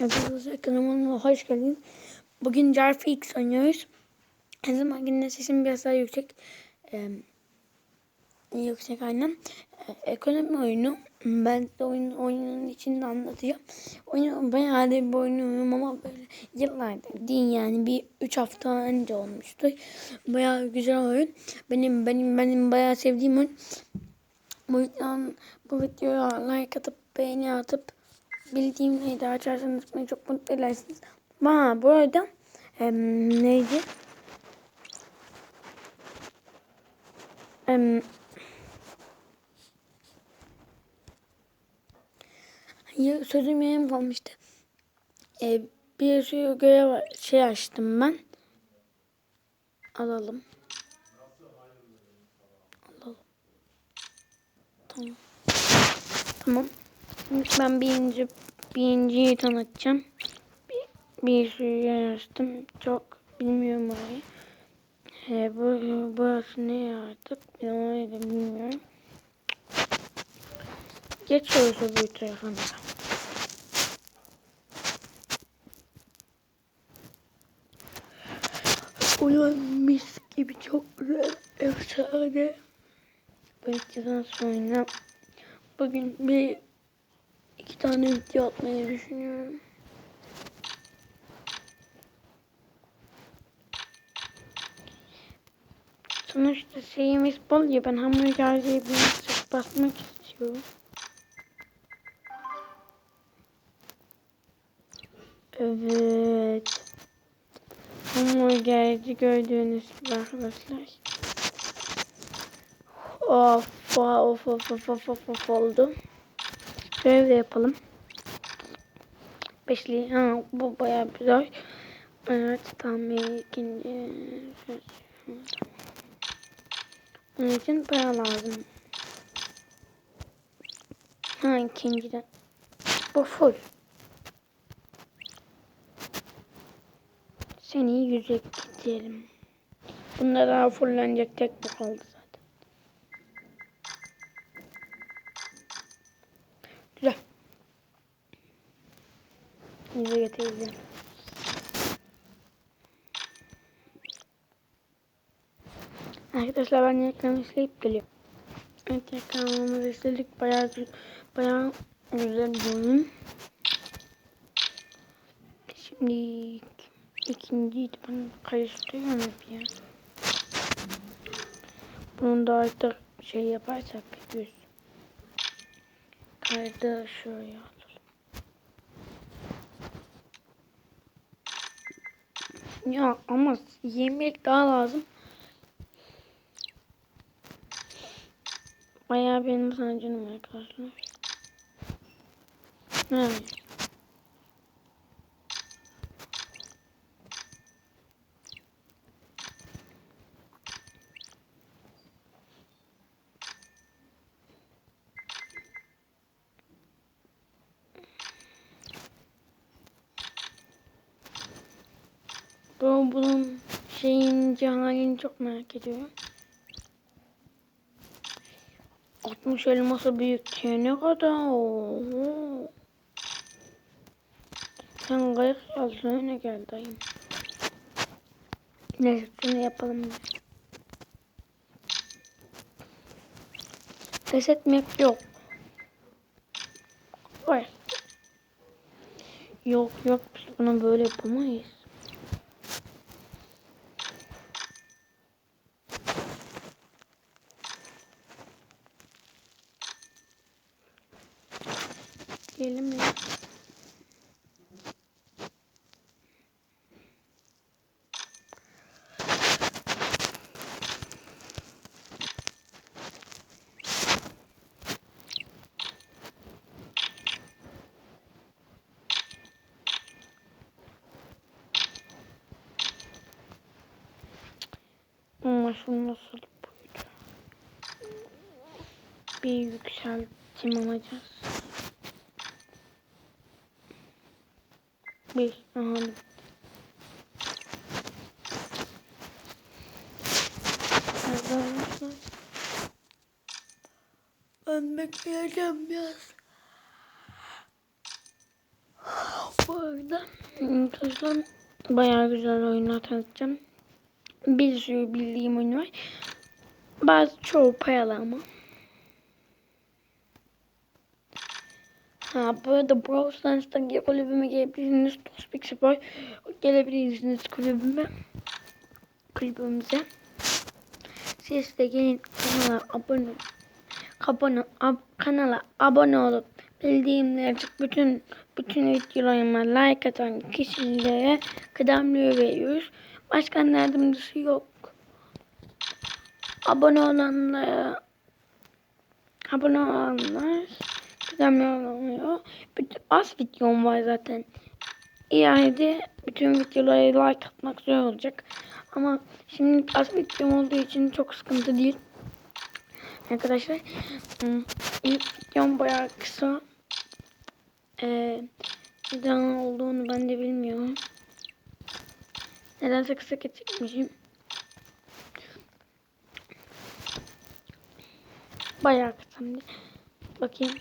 Arkadaşlar kanalıma hoş geldiniz. Bugün Jarfix oynuyoruz. Her zaman yine sesim biraz daha yüksek. Ee, yüksek aynen. Ee, ekonomi oyunu. Ben de oyun, oyunun içinde anlatacağım. Oyunu bayağı da bir oyun oynuyorum ama böyle yıllardır değil yani bir 3 hafta önce olmuştu. Bayağı güzel oyun. Benim benim benim bayağı sevdiğim oyun. Bu yüzden bu videoya like atıp beğeni atıp bildiğim de açarsanız beni çok mutlu edersiniz. Ha bu arada em, neydi? Em, sözüm yarım kalmıştı. E, bir sürü görev şey açtım ben. Alalım. Alalım. Tamam. Tamam. Şimdi ben birinci, birinciyi tanıtacağım. Bir, bir sürü yer açtım. Çok bilmiyorum orayı. He, bu, burası ne artık? Ben orayı da bilmiyorum. Geçiyoruz öbür tarafına. Ulan mis gibi çok güzel. Efsane. Belki sonra bugün bir iki tane video atmayı düşünüyorum. Sonuçta şeyimiz bol ya ben hamburgerciye bir sık basmak istiyorum. Evet. Hamburgerci gördüğünüz gibi arkadaşlar. Of of of of of of of oldu. Görev de yapalım. Beşli. Ha bu bayağı güzel. Evet tam ikinci. Onun için para lazım. Ha ikinciden. Bu full. Seni yüzek diyelim. Bunda daha fullenecek tek bu kaldı zaten. Güzel. Yüze getireceğim. Arkadaşlar ben reklamı izleyip geliyorum. Evet reklamımızı izledik. Bayağı, bayağı güzel bir oyun. Şimdi ikinciyi ben karıştırıyorum hep ya. Bunu da artık şey yaparsak yüz. Kaydı şuraya alalım. Ya ama yemek daha lazım. Bayağı benim sana canım arkadaşlar. Evet. Bu bunun şeyin halini çok merak ediyorum. 60 elması büyük ne kadar ooo. Sen kayık yazdın ne gel dayım. Neyse şunu yapalım. Pes etmek yok. Var. Yok yok biz bunu böyle yapamayız. Diyelim mi? Şunu nasıl buydu? Bir yükseltim alacağız. Bir. Aha. Arkadaşlar. Ben bekleyeceğim biraz. Bu videomuzda arkadaşlar bayağı güzel oyunlar tanıtacağım. Bir sürü bildiğim oyun var. Bazı çoğu payalı ama. Ha bu arada Brawl Stars'tan kulübüme gelebilirsiniz. Tospik Spor gelebilirsiniz kulübüme. Kulübümüze. Siz de gelin kanala abone abone ab, kanala abone olup bildiğimleri bütün bütün videolarıma like atan kişilere kıdemli veriyoruz. Başkan yardımcısı yok. Abone olanlara abone olanlar olanıyor. Bütün, az videom var zaten. Yani bütün videolara like atmak zor olacak. Ama şimdi az videom olduğu için çok sıkıntı değil. Arkadaşlar hmm, videom bayağı kısa. Ee, neden olduğunu ben de bilmiyorum. Nedense kısa çekmişim. Bayağı kısa. Bakayım.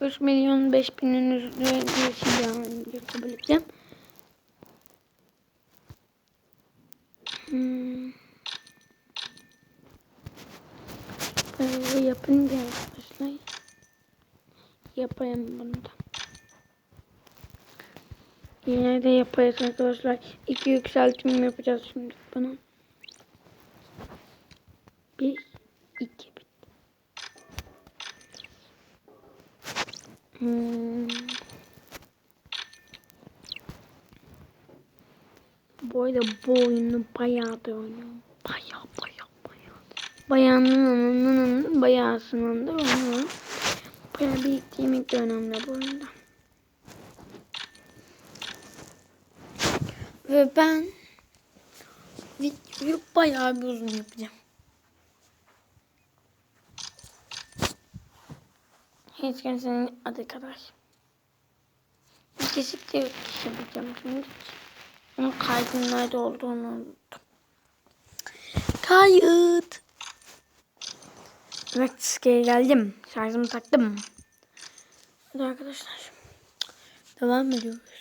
3 milyon 5 binin üzerinde yani kabul edeceğim. Hmm. Böyle yapınca arkadaşlar yapayım bunu da. Yine de yaparız arkadaşlar. İki yükseltim yapacağız şimdi bunu. Bir, iki. Hmm. Bu arada bu oyunu bayağı da oynuyorum. Bayağı bayağı bayağı. Bayağının bayağısının da oynuyorum. Bayağı biriktiğim de önemli bu oyunda. Ve ben videoyu bayağı bir uzun yapacağım. Hiç kimsenin adı kadar. Kesip de kişi yapacağım şimdi. Onun kaydın nerede olduğunu unuttum. Kayıt. Evet geri geldim. Şarjımı taktım. Hadi arkadaşlar. Devam ediyoruz.